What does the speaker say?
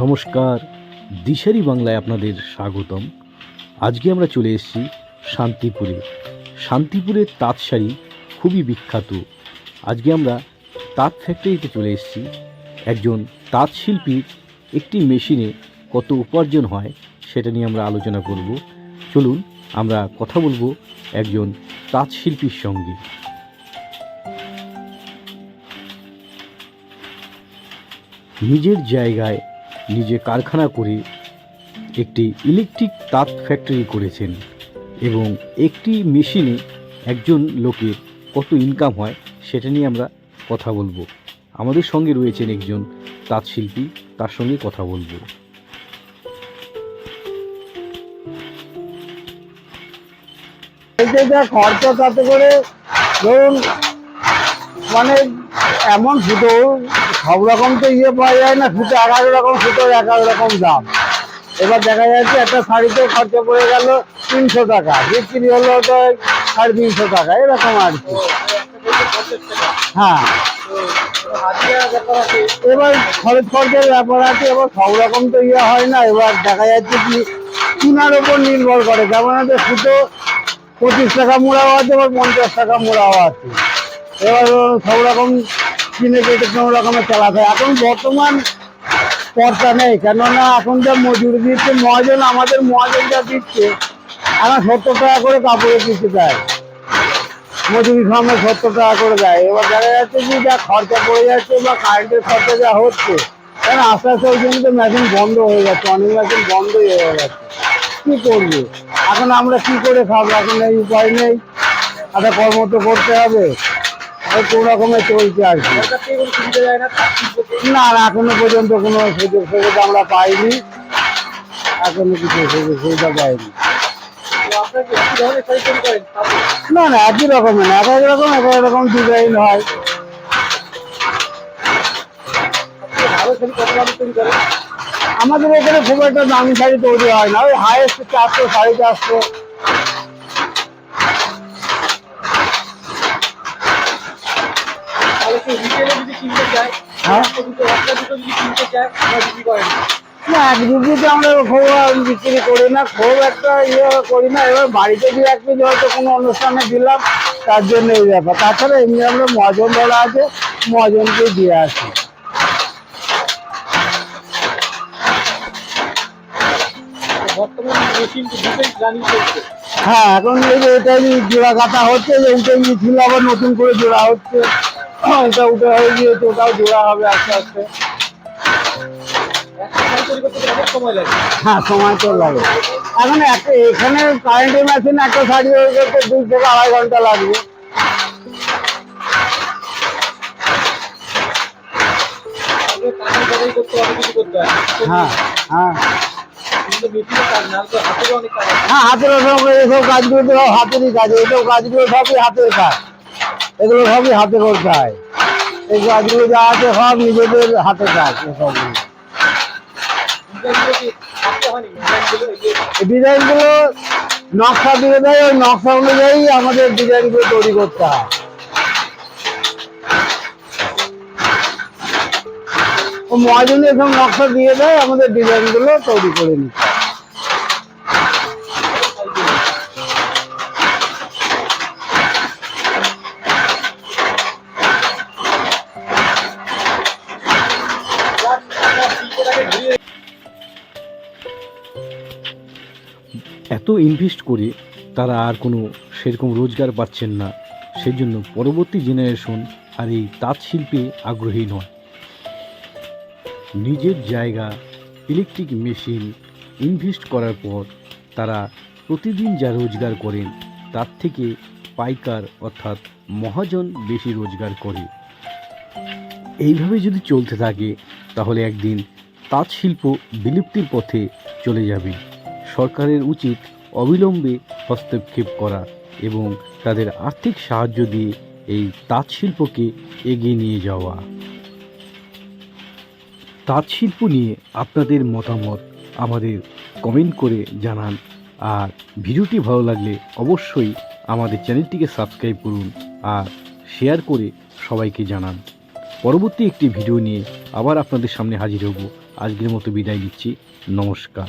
নমস্কার। দিশারি বাংলায় আপনাদের স্বাগতম। আজকে আমরা চলে এসেছি শান্তিপুরে। শান্তিপুরের তাঁত শাড়ি খুবই বিখ্যাত। আজকে আমরা তাঁত ফ্যাক্টরিতে চলে এসেছি। একজন তাঁত শিল্পীর একটি মেশিনে কত উপার্জন হয় সেটা নিয়ে আমরা আলোচনা করব। চলুন আমরা কথা বলব একজন তাঁত শিল্পীর সঙ্গে। নিজের জায়গায় নিজে কারখানা করে একটি ইলেকট্রিক তাঁত ফ্যাক্টরি করেছেন এবং একটি মেশিনে একজন লোকের কত ইনকাম হয় সেটা নিয়ে আমরা কথা বলব। আমাদের সঙ্গে রয়েছেন একজন তাঁত শিল্পী, তার সঙ্গে কথা বলব। যে খরচা তাতে করে ধরুন মানে এমন সুতো সব রকম তো ইয়ে পাওয়া যায় না, সুতো এক রকম, সুতোর এক রকম দাম। এবার দেখা যাচ্ছে একটা শাড়িতে খরচা পড়ে গেল তিনশো টাকা বিক্রি হলো সাড়ে তিনশো টাকা, এরকম আর কি। হ্যাঁ। এবার খরচ খরচের ব্যাপার আছে, এবার সব রকম তো ইয়ে হয় না, এবার দেখা যাচ্ছে কি চুনার ওপর নির্ভর করে, যেমন হচ্ছে সুতো পঁচিশ টাকা মোড়াও আছে, এবার পঞ্চাশ টাকা মোড়াও আছে। এবার সব রকম কিনে কেটে কোনো রকমের চালাতে এখন বর্তমান পর্চা নেই, কেননা এখন যা মজুরি দিচ্ছে, মহাজন আমাদের মহাজন যা দিচ্ছে এখন সত্তর টাকা করে কাপড়ে কিনতে দেয়। মজুরি সময় সত্তর টাকা করে দেয়। এবার দেখা যাচ্ছে যে যা খরচা পড়ে যাচ্ছে বা কারেন্টের খরচা যা হচ্ছে কারণ আস্তে আস্তে ওই জন্য তো মেশিন বন্ধ হয়ে যাচ্ছে, অনেক মেশিন বন্ধই হয়ে যাচ্ছে। কি করবে? এখন আমরা কি করে খাব? এখন এই উপায় নেই। একটা কর্ম তো করতে হবে। চলছে আর কি। না পর্যন্ত কোনো সুযোগ সুবিধা আমরা পাইনি। এখনও কিছু সুবিধা পাইনি। না না, একই রকম রকম হয়। আমাদের এখানে খুব একটা দামি শাড়ি তৈরি হয় না, ওই হাইয়েস্ট চারশো, সাড়ে চারশো। হ্যাঁ? না এক রুপিতে আমরা খুব বিক্রি করি না খুব একটা ইয়ে করি না। এবার বাড়িতে দিয়ে এক পিস হয়তো কোনো অনুষ্ঠানে দিলাম তার জন্য এই ব্যাপার। তাছাড়া এমনি আমরা মহাজন ধরা আছে মহাজনকে দিয়ে আসি। হ্যাঁ এখন এই যে এটাই জোড়া কাটা হচ্ছে এইটাই ছিল আবার নতুন করে জোড়া হচ্ছে। এটা উঠে হয়ে গিয়েছে ওটাও জোড়া হবে আস্তে আস্তে হ্যাঁ সময় তো লাগে। এখন একটা এখানে কারেন্টের মেশিন একটা শাড়ি হয়ে গেছে দুই থেকে আড়াই ঘণ্টা লাগবে। হ্যাঁ হ্যাঁ। হ্যাঁ হাতের সব এসব কাজগুলো তো সব হাতেরই কাজ এইসব কাজগুলো সবই হাতের কাজ। এগুলো সবই হাতে করতে হয় এই কাজগুলো যা আছে সব নিজেদের হাতে কাজ এসবগুলো ডিজাইনগুলো নকশা দিয়ে দেয়, ওই নকশা অনুযায়ী আমাদের ডিজাইনগুলো তৈরি করতে হয়। ও মহাজনে সব নকশা দিয়ে দেয়, আমাদের ডিজাইনগুলো তৈরি করে নিতে এত ইনভেস্ট করে তারা আর কোনো সেরকম রোজগার পাচ্ছেন না। সেজন্য পরবর্তী জেনারেশন আর এই তাঁত শিল্পে আগ্রহী নয়। নিজের জায়গা ইলেকট্রিক মেশিন ইনভেস্ট করার পর তারা প্রতিদিন যা রোজগার করেন তার থেকে পাইকার অর্থাৎ মহাজন বেশি রোজগার করে। এইভাবে যদি চলতে থাকে, তাহলে একদিন তাঁত শিল্প বিলুপ্তির পথে চলে যাবে। সরকারের উচিত অবিলম্বে হস্তক্ষেপ করা এবং তাদের আর্থিক সাহায্য দিয়ে এই তাঁত শিল্পকে এগিয়ে নিয়ে যাওয়া। তাঁত শিল্প নিয়ে আপনাদের মতামত আমাদের কমেন্ট করে জানান। আর ভিডিওটি ভালো লাগলে অবশ্যই আমাদের চ্যানেলটিকে সাবস্ক্রাইব করুন আর শেয়ার করে সবাইকে জানান। পরবর্তী একটি ভিডিও নিয়ে আবার আপনাদের সামনে হাজির হব। আজকের মতো বিদায় নিচ্ছি। নমস্কার।